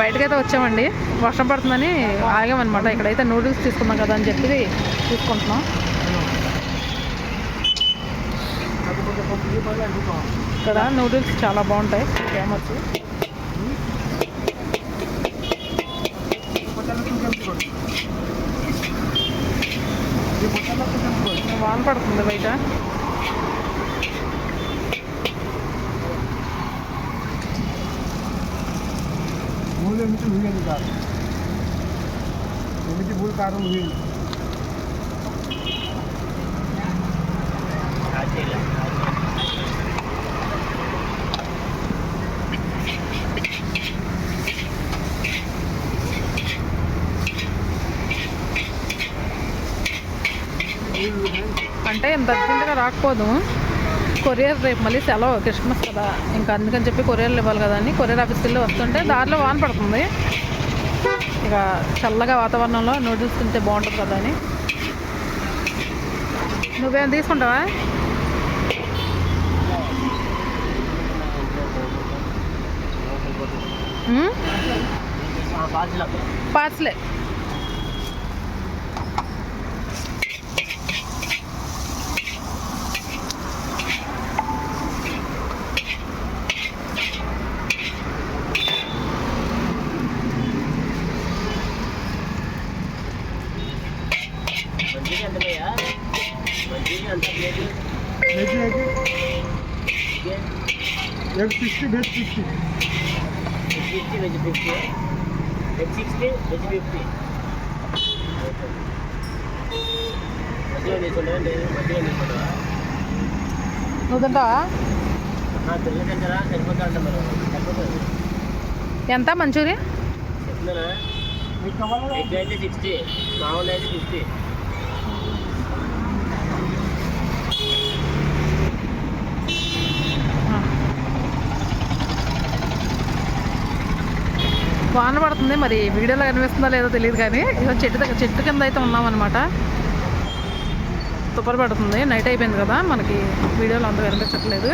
బయటకైతే వచ్చామండి. వర్షం పడుతుందని ఆగామన్నమాట. ఇక్కడైతే నూడిల్స్ తీసుకున్నాం కదా అని చెప్పి తీసుకుంటున్నాం. ఇక్కడ నూడిల్స్ చాలా బాగుంటాయి. ఫేమస్. వాన పడుతుంది బయట. સૂત્રધાર એમની ભૂલ કારણ હોईल అంటే దగ్గరగా రాకపోదు. కొరియర్ రేపు మళ్ళీ సెలవు క్రిస్మస్ కదా. ఇంకా అందుకని చెప్పి కొరియర్లు ఇవ్వాలి కదా అని కొరియర్ ఆఫీస్కి వెళ్ళి వస్తుంటే దారిలో వాన పడుతుంది. ఇక చల్లగా వాతావరణంలో నూడిల్స్ తింటే బాగుంటుంది కదా అని. నువ్వేం తీసుకుంటావా? పార్సలే. Egg sixty veg fifty veg fifty sixty veg fifty ఎంత మంచూరియా? మామూలు అయితే ఫిఫ్టీ. వాన పడుతుంది మరి వీడియోలో కనిపిస్తుందో లేదో తెలియదు కానీ ఇదో చెట్టు దగ్గర చెట్టు కింద అయితే ఉన్నామన్నమాట. తుప్పలు పడుతుంది నైట్ అయిపోయింది కదా మనకి వీడియోలో అంత కనిపించట్లేదు.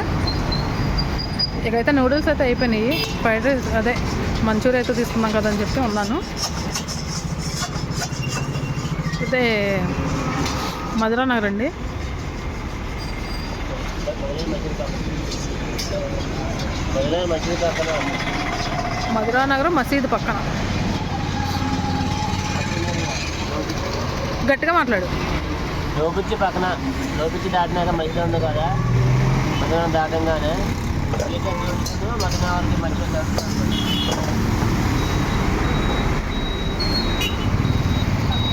ఇకైతే నూడిల్స్ అయితే అయిపోయినాయి ఫ్రైడ్ రైస్ అదే మంచూరియా అయితే తీసుకున్నాం కదా అని చెప్పి ఉన్నాను. అయితే మధురా నగర్ అండి. మధురా నగర్ మసీదు పక్కన. గట్టిగా మాట్లాడు. లోపిచ్చి పక్కన. లోపిచ్చి దాటినాక మధ్యలో ఉంది కదా. మధ్యాహ్నం దాటంగానే మధ్యాహ్నం మధ్యలో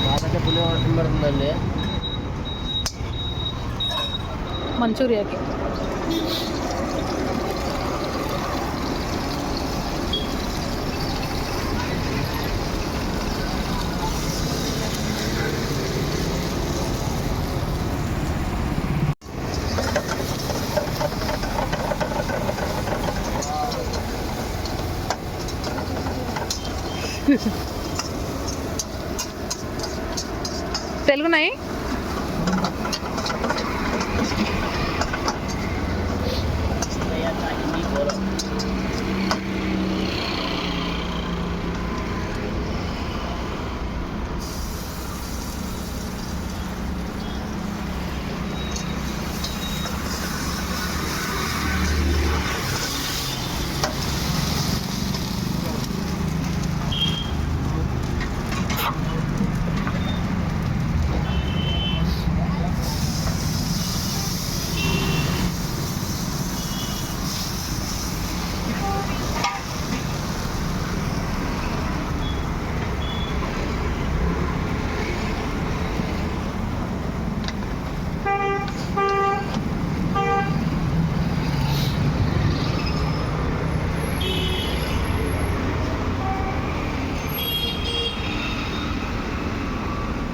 బాగా పులి వర్షం పడుతుందండి. మంచూరియాకి. नाही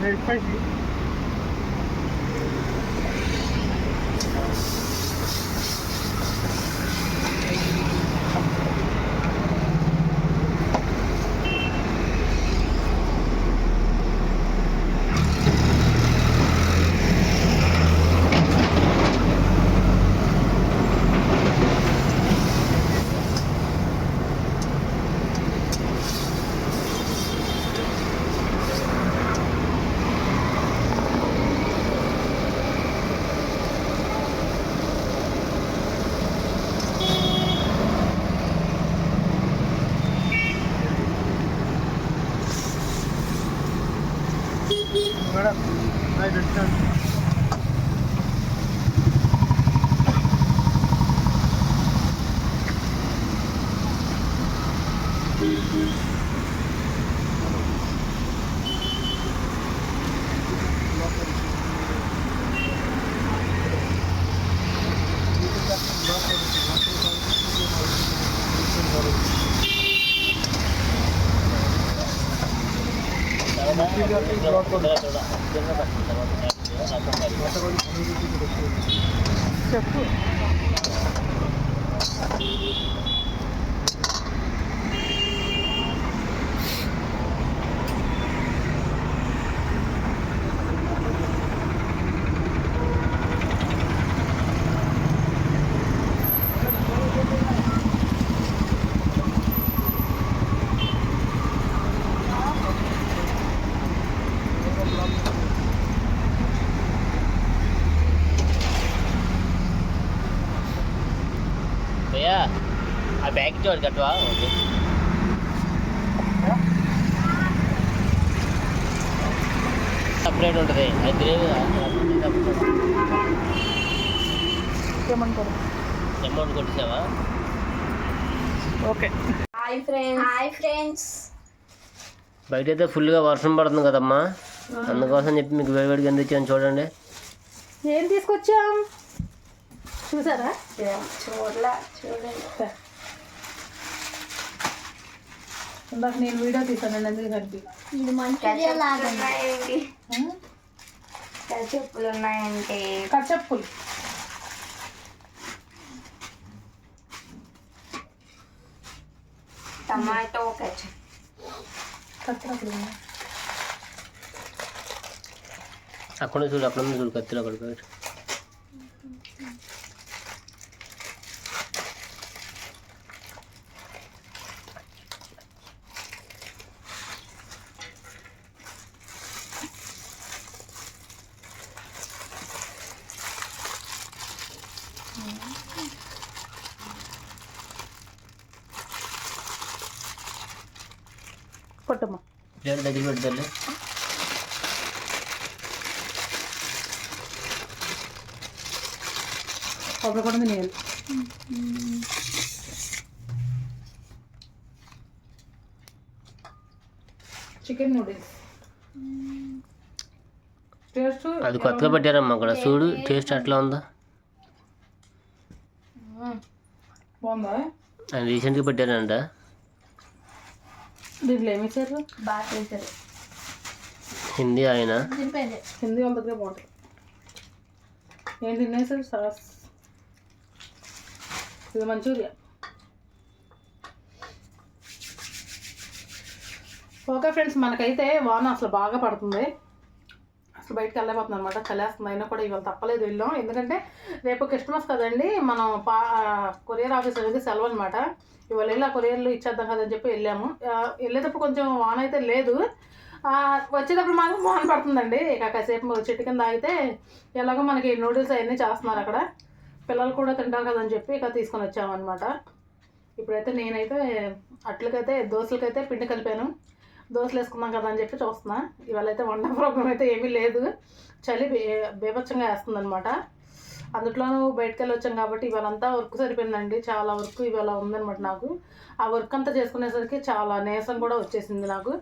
request చెప్పు ఇచ్చేవాడు కట్టవా ఓకే సపరేట్ ఉంటుంది. అది ఏమంటారు amount కొట్టేసావా? Okay. Hi friends hi friends బయట అయితే ఫుల్గా వర్షం పడుతుంది కదమ్మా. అందుకోసం చెప్పి మీకు వేడివేడిగా ఎందుకు ఇచ్చాను చూడండి. ఏం తీసుకొచ్చాం? చూసారా? చూడలా చూడండి. ఇందాక నేను వీడియో తీసాను నేను ఎందుకు కనిపి ఇది మంచిగా ఉన్నాయండి చెప్పులు ఉన్నాయండి. కచ్చప్పులు టమాటో కచ్చప్ కచ్చప్పులు అక్కడ చూడు అక్కడ చూడు కత్తిలో అక్కడ పెట్టు. కొట్టమ్మా పెడతాను కొబ్బరి కూడా నేను చికెన్ నూడిల్స్ టేస్ట్ అది కొత్తగా పెట్టారమ్మా అక్కడ చూడు టేస్ట్ ఎట్లా ఉందో? బాగుందా? రీసెంట్గా పెట్టారంట. దీంట్లో ఏమి ఇచ్చారు? బాగా చేశారు హిందీ ఆయన. తినిపోయింది హిందీ వాళ్ళ దగ్గర బాగుంటుంది ఏం తినేసారు సాస్. ఇది మంచూరియా. ఓకే ఫ్రెండ్స్ మనకైతే వాన అసలు బాగా పడుతుంది. అసలు బయటకు వెళ్ళలేకపోతుంది అనమాట చలేస్తుంది. అయినా కూడా ఇవాళ తప్పలేదు వెళ్ళాం. ఎందుకంటే రేపు క్రిస్మస్ కదండి. మనం పా కొరియర్ ఆఫీస్ అనేది సెలవు అనమాట ఇవాళ వెళ్ళి ఆ కొరియర్లు ఇచ్చేద్దాం కదని చెప్పి వెళ్ళాము. వెళ్ళేటప్పుడు కొంచెం వాన్ అయితే లేదు. వచ్చేటప్పుడు మాత్రం వాన పడుతుందండి. ఇక కాసేపు చెట్టు కింద ఆగితే ఎలాగో మనకి నూడిల్స్ అవన్నీ చేస్తున్నారు అక్కడ. పిల్లలు కూడా తింటారు కదని చెప్పి ఇక తీసుకొని వచ్చామన్నమాట. ఇప్పుడైతే నేనైతే అట్లకైతే దోశలకైతే పిండి కలిపాను. దోశలు వేసుకుందాం కదా అని చెప్పి చూస్తున్నా. ఇవాళ అయితే వంట ప్రోగ్రామ్ అయితే ఏమీ లేదు. చలి బే- బీభత్సంగా వేస్తుంది అనమాట అందులోనూ బయటకు వెళ్ళి వచ్చాం కాబట్టి ఇవాళ అంతా వర్క్ సరిపోయిందండి. చాలా వర్క్ ఇవాళ ఉందనమాట నాకు. ఆ వర్క్ అంతా చేసుకునేసరికి చాలా నీరసం కూడా వచ్చేసింది నాకు.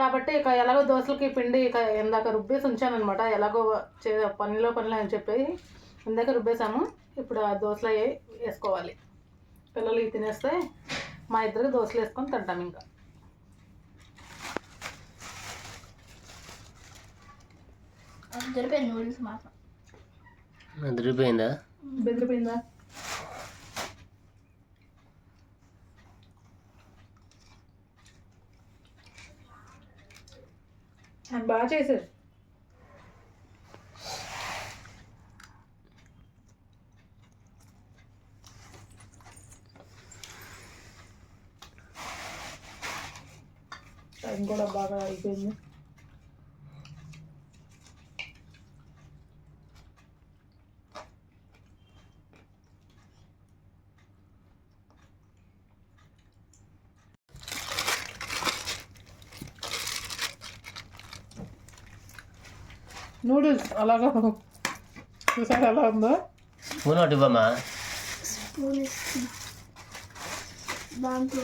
కాబట్టి ఇక ఎలాగో దోశలకి పిండి ఇక ఇందాక రుబ్బేసి ఉంచానమాట ఎలాగో చే పనిలో పనిలో అని చెప్పి ఇందాక రుబ్బేసాము. ఇప్పుడు ఆ దోశలు వేసుకోవాలి. పిల్లలు ఇవి తినేస్తే మా ఇద్దరికి దోశలు వేసుకొని తింటాం ఇంకా. జరిపే నూడిల్స్ మాత్రం. బెదిరిపోయిందా? బెదిరిపోయిందా? ఆయన బాగా చేశారు. టైం కూడా బాగా అయిపోయింది. నూడిల్స్ అలాగా చూసారు ఎలా ఉందో? స్పూన్ ఒకటి ఇవ్వమ్మా. దాంట్లో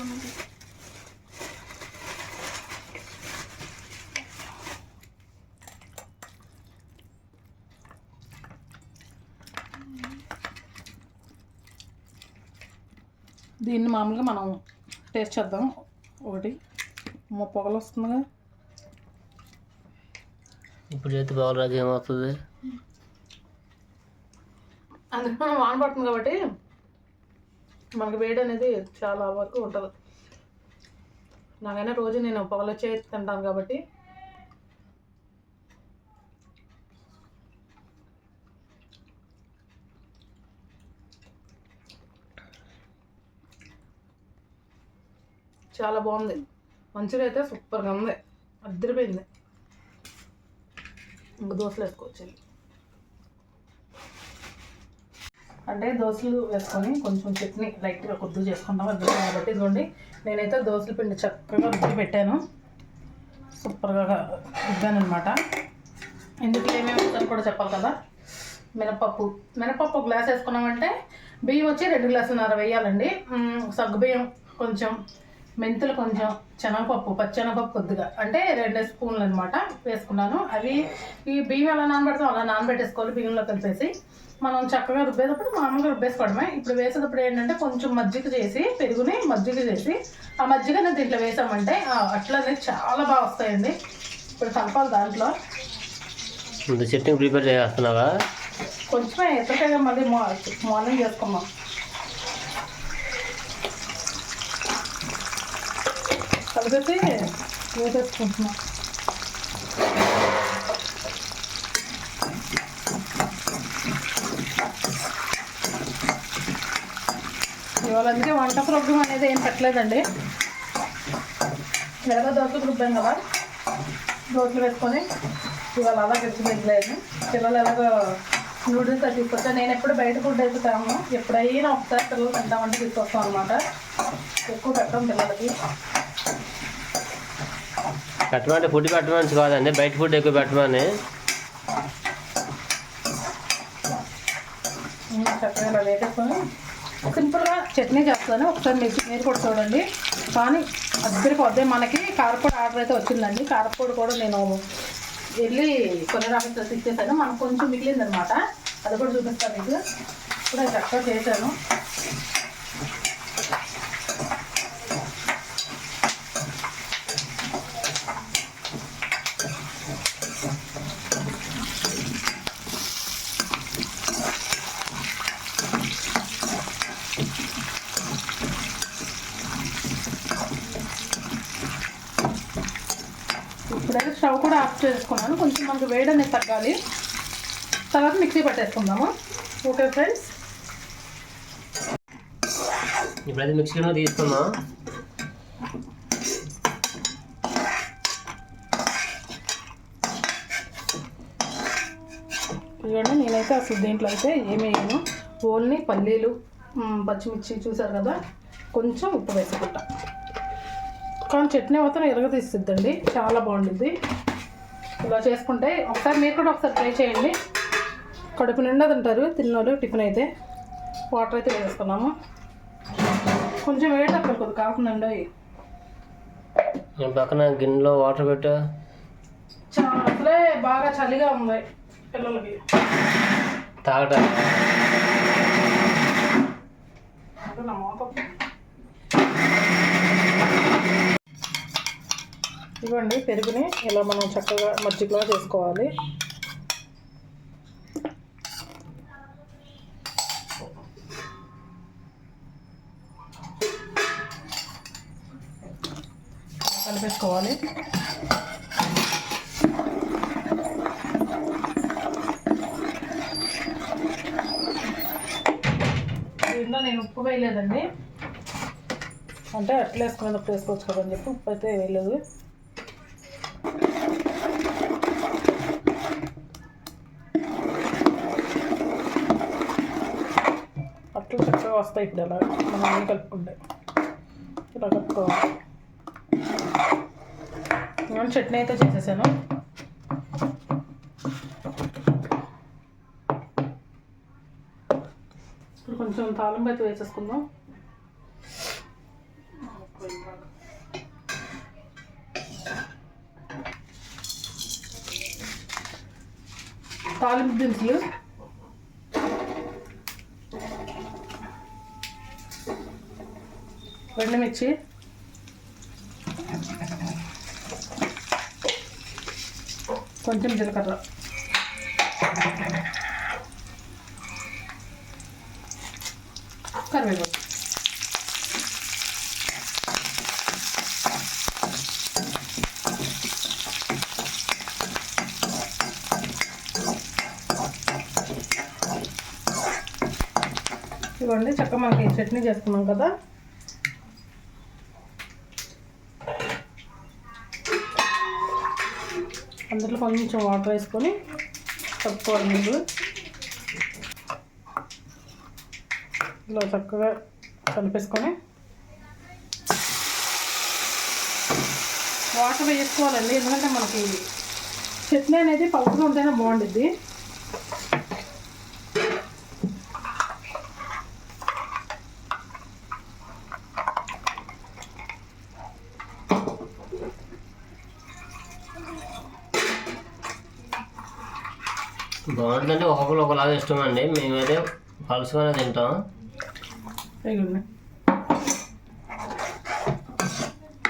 దీన్ని మామూలుగా మనం టేస్ట్ చేద్దాం. ఒకటి. మా పొగలు వస్తుందిగా. ఇప్పుడు చేతి బాగరాజు ఏమవుతుంది? అందుకే మనం వాన పడుతుంది కాబట్టి మనకి వేడి అనేది చాలా వరకు ఉంటుంది. నాకైనా రోజు నేను పొగలు చేతి తింటాను కాబట్టి. చాలా బాగుంది. మంచిగా అయితే సూపర్గా ఉంది. అద్దరిపోయింది. ఇంకా దోశలు వేసుకోవచ్చు అంటే దోశలు వేసుకొని కొంచెం చట్నీ లైట్గా కొద్దిగా చేసుకుంటాం అద్దరు కాబట్టి. ఇదిగోండి నేనైతే దోశల పిండి చక్కగా రుద్ది పెట్టాను. సూపర్గా రుద్దాను ఎందుకు ఏమేమి వేస్తాను కూడా చెప్పాలి కదా. మినపప్పు మినపప్పు ఒక గ్లాస్ వేసుకున్నామంటే బియ్యం వచ్చి రెండు గ్లాసున్నర వేయాలండి. సగ్గు బియ్యం కొంచెం మెంతులు కొంచెం శనగపప్పు పచ్చెనగపప్పు కొద్దిగా. అంటే రెండు స్పూన్లు అనమాట వేసుకున్నాను. అవి ఈ బియ్యం ఎలా నానబెడతాం అలా నానబెట్టేసుకోవాలి బియ్యంలో కలిపేసి. మనం చక్కగా రుబ్బేటప్పుడు మామూలుగా రుబ్బేసుకోవడమే. ఇప్పుడు వేసేటప్పుడు ఏంటంటే కొంచెం మజ్జిగ చేసి పెరుగుని మజ్జిగ చేసి ఆ మజ్జిగని దీంట్లో వేసామంటే ఆ అట్లు అనేది చాలా బాగా వస్తాయండి. ఇప్పుడు కలపాలి దాంట్లో. చట్నీ ప్రిపేర్ చేస్తున్నావా? కొంచెమే ఎప్పటికైనా మళ్ళీ మార్నింగ్ చేసుకున్నాం కలిపేసి వేసేసుకుంటున్నాం ఇవాళ అందుకే వంట ప్రోగ్రామ్ అనేది ఏం పెట్టలేదండి. ఎలాగో దోశలు రుబ్బాం కదా. దోశలు పెట్టుకొని ఇవాళ అలా గడిచిపెట్టలేదు పిల్లలు ఎలాగో నూడిల్స్ అది తీసుకొచ్చా నేను ఎప్పుడు బయట ఫుడ్ అయితే ఎప్పుడైనా ఒకసారి పిల్లలు తింటామంటే తీసుకొస్తాం అనమాట ఎక్కువ పెట్టాం పిల్లలకి. పెట్టమంటే ఫుడ్ పెట్టమని కాదండి. బయట ఫుడ్ ఎక్కువ పెట్టమని. చక్కగా ఇలా వేసేసుకొని సింపుల్గా చట్నీ చేస్తాను. ఒకసారి మీరు మీరు కూడా చూడండి. కానీ అద్దరిపోద్ది మనకి కారపొడి ఆర్డర్ అయితే వచ్చిందండి. కారపొడి కూడా నేను వెళ్ళి కొన్ని ఆఫీసర్స్ ఇచ్చేసాను. మనకు కొంచెం మిగిలిందనమాట. అది కూడా చూపిస్తాను మీకు. ఇప్పుడు అది చక్కగా చేశాను ఇప్పుడైతే స్టవ్ కూడా ఆఫ్ చేసుకున్నాను. కొంచెం మనకు వేడి అనేది తగ్గాలి. తర్వాత మిక్సీ పట్టేసుకుందాము. Okay friends? ఇప్పుడైతే మిక్సీలో తీసుకున్నాం. ఇదిగోండి నేనైతే అసలు దీంట్లో అయితే ఏమి వేయను. ఓన్లీ పల్లీలు పచ్చిమిర్చి చూసారు కదా? కొంచెం ఉప్పు వేసుకుంటా. కానీ చట్నీ మాత్రం ఎరగ తీసిద్దండి. చాలా బాగుంటుంది ఇలా చేసుకుంటే ఒకసారి మీరు కూడా ఒకసారి ట్రై చేయండి. కడుపు నిండా తింటారు తిన్నోళ్ళు టిఫిన్ అయితే. వాటర్ అయితే వేసుకున్నాము కొంచెం వేడి తక్కువ కొద్ది కాకుందండి నేను పక్కన గిన్నెలో వాటర్ పెట్టా. చాలా అసలే బాగా చలిగా ఉంది పిల్లలకి. తాగటానికి ఇవ్వండి పెరుగుని ఇలా మనం చక్కగా మజ్జిగలా చేసుకోవాలి. కలిపేసుకోవాలి. దీంట్లో నేను ఉప్పు వేయలేదండి. అంటే అట్లా వేసుకునేటప్పుడు వేసుకోవచ్చు కదా అని చెప్పి ఉప్పు అయితే వేయలేదు. వస్తాయి ఇప్పుడు అలా. మనం అన్నీ కలుపుకుంటే. ఇలా కలుపుకోవాలి. నేను చట్నీ అయితే చేసేసాను. ఇప్పుడు కొంచెం తాళింపు అయితే వేసేసుకుందాం. తాలింపు దినుసులు. ఎండుమిర్చి కొంచెం జీలకర్ర. కరివేపాకు. ఇవ్వండి చక్క మనకి చట్నీ చేసుకున్నాం కదా. అందులో కొంచెం వాటర్ వేసుకొని కలుపుకోవాలి ముందు. ఇలా చక్కగా కలిపేసుకొని వాటర్ వేసుకోవాలండి ఎందుకంటే మనకి చట్నీ అనేది పలుకుగా ఉంటేనే బాగుండిద్ది. బాగుంటుందంటే ఒక్కొక్కరు ఒకలాగా ఇష్టం అండి మేమైతే పలుసుగానే తింటాం.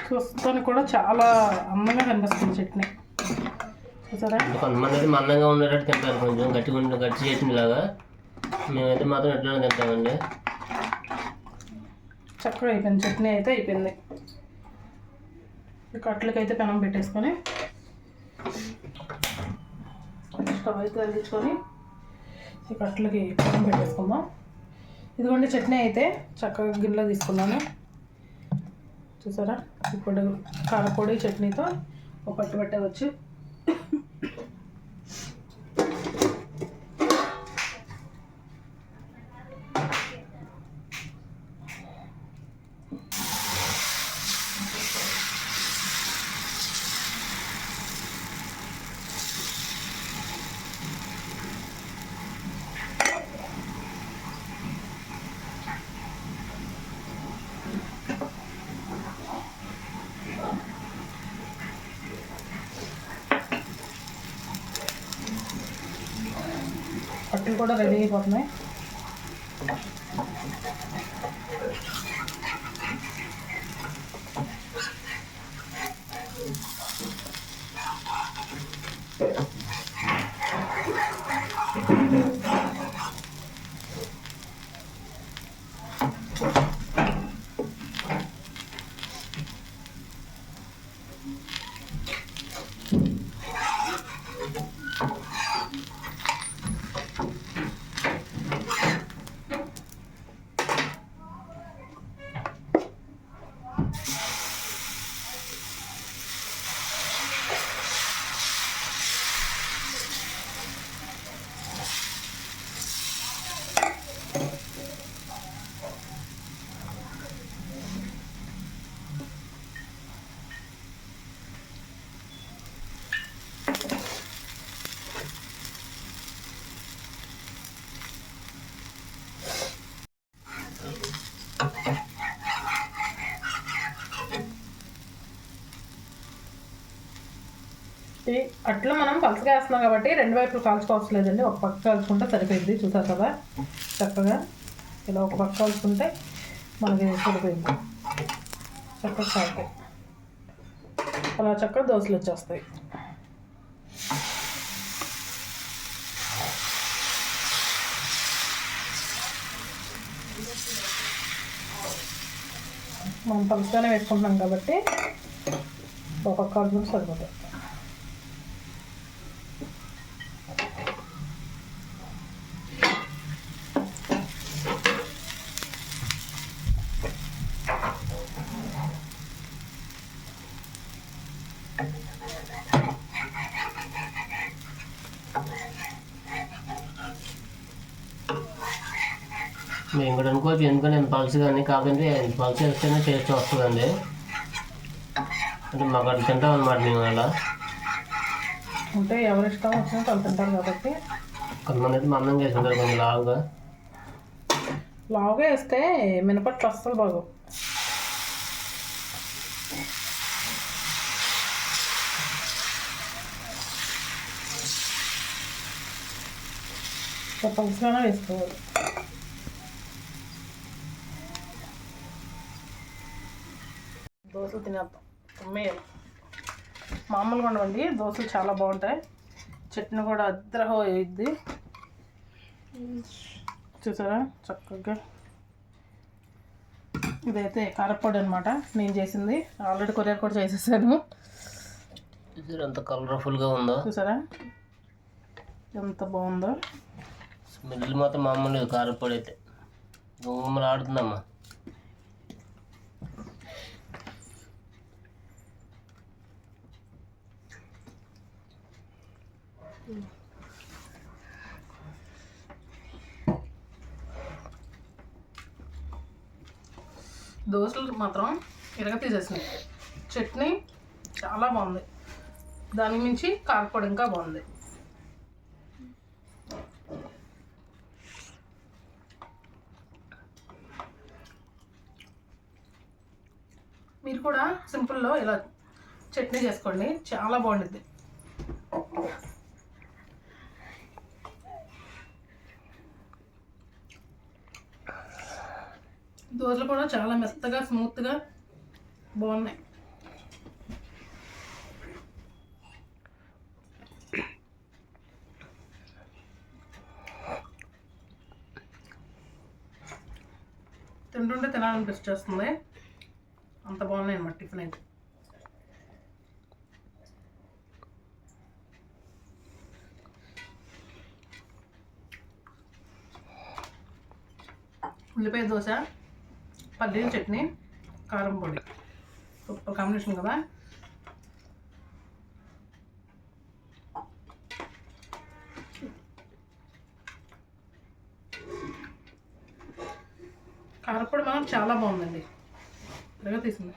చూస్తానికి కూడా చాలా అందంగా కనిపిస్తుంది చట్నీ. అంటే కొంతమంది అయితే మందంగా ఉండేటట్టు తింటారు. కొంచెం గట్టిగా ఉండే గట్టి చట్నీ లాగా. మేమైతే మాత్రం ఎట్లనే తింటామండి. చక్కగా అయిపోయింది. చట్నీ అయితే అయిపోయింది. కట్లకైతే పెనం పెట్టేసుకొని స్టవ్ అయితే తగ్గించుకొని ఈ కట్టలకి పెట్టేసుకుందాం. ఇదిగోండి చట్నీ అయితే చక్కగా గిన్నెలో తీసుకున్నాను. చూసారా? ఇప్పుడు కారపొడి చట్నీతో ఒక పట్టు పెట్టవచ్చు. కూడా రెడీ అయిపోతున్నాయి వచ్చి అట్లా మనం పలుసగా వేస్తున్నాం కాబట్టి రెండు వైపులు కాల్చుకోవచ్చు లేదండి. ఒక పక్క కాల్చుకుంటే సరిపోయింది. చూసారు కదా? చక్కగా ఇలా ఒక పక్క కాల్చుకుంటే మనకి సరిపోయింది. చక్కగా కాలుతాయి అలా చక్కగా దోశలు వచ్చేస్తాయి. మనం పలుసుగానే వేసుకుంటున్నాం కాబట్టి ఒక పక్క కాల్చుకుంటే సరిపోతుంది ఎందుకంటే నేను పల్స్ కానీ కాదంటే పల్స్ వేస్తేనే టేస్ట్ వస్తుందండి. అంటే మాకు అట్లా తింటాం అనమాట మేము అలా. అంటే ఎవరి ఇష్టం వచ్చినట్టు వాళ్ళు తింటారు కాబట్టి. కొంతమంది అయితే మందం చేసుకుంటారు కొంచెం లావుగా. లావుగా వేస్తే మినపట్లు అస్సలు బాగు పలుసుగానే వేసుకోవాలి. దోశలు తినేద్దాం. కుమ్మేయాలి మామూలుగా ఉండవండి. దోశలు చాలా బాగుంటాయి. చట్నీ కూడా అద్రహో వేయిద్ది చూసారా? చక్కగా. ఇదైతే కారపొడి అనమాట నేను చేసింది. ఆల్రెడీ కొరియర్ కూడా చేసేసాను. చూసారు ఎంత కలర్ఫుల్గా ఉందో? చూసారా? ఎంత బాగుందో. స్మెల్ మాత్రం మామూలు కారపొడి అయితే. గుమ్మలు ఆడుతుందమ్మా. దోశలు మాత్రం ఇరగ తీసేసినాయి చట్నీ చాలా బాగుంది. దాని మించి కారపొడి ఇంకా బాగుంది. మీరు కూడా సింపుల్లో ఇలా చట్నీ చేసుకోండి. చాలా బాగుంటుంది దోశలు కూడా చాలా మెత్తగా స్మూత్గా బాగున్నాయి. తింటుంటే తినాలనిపిస్తుంది. అంత బాగున్నాయి అనమాట టిఫిన్ అయితే. ఉల్లిపాయ దోశ. పల్లీల చట్నీ కారం పొడి. సూపర్ కాంబినేషన్ కదా? కారపొడి మనం చాలా బాగుందండి. త్వరగా తీసింది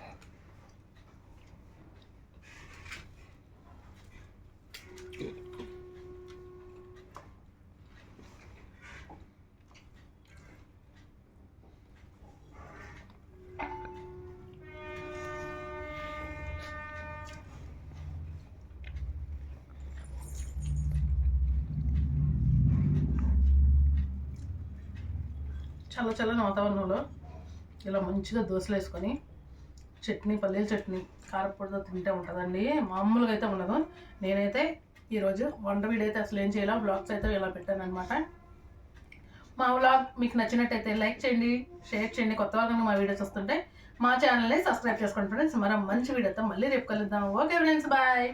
చల్ల చల్లని వాతావరణంలో ఇలా మంచిగా దోశలు వేసుకొని చట్నీ పల్లీల చట్నీ కారపొడితో తింటే ఉంటుందండి. మామూలుగా అయితే ఉండదు. నేనైతే ఈరోజు వంట వీడైతే అయితే అసలు ఏం చేయాలో బ్లాగ్స్ అయితే ఇలా పెట్టాను అనమాట మా వ్లాగ్ మీకు నచ్చినట్టయితే లైక్ చేయండి షేర్ చేయండి. కొత్త వాళ్ళని మా వీడియోస్ వస్తుంటే మా ఛానల్ని సబ్స్క్రైబ్ చేసుకోండి ఫ్రెండ్స్ మరో మంచి వీడియోతో మళ్ళీ రేపు కలుద్దాం. Okay friends bye.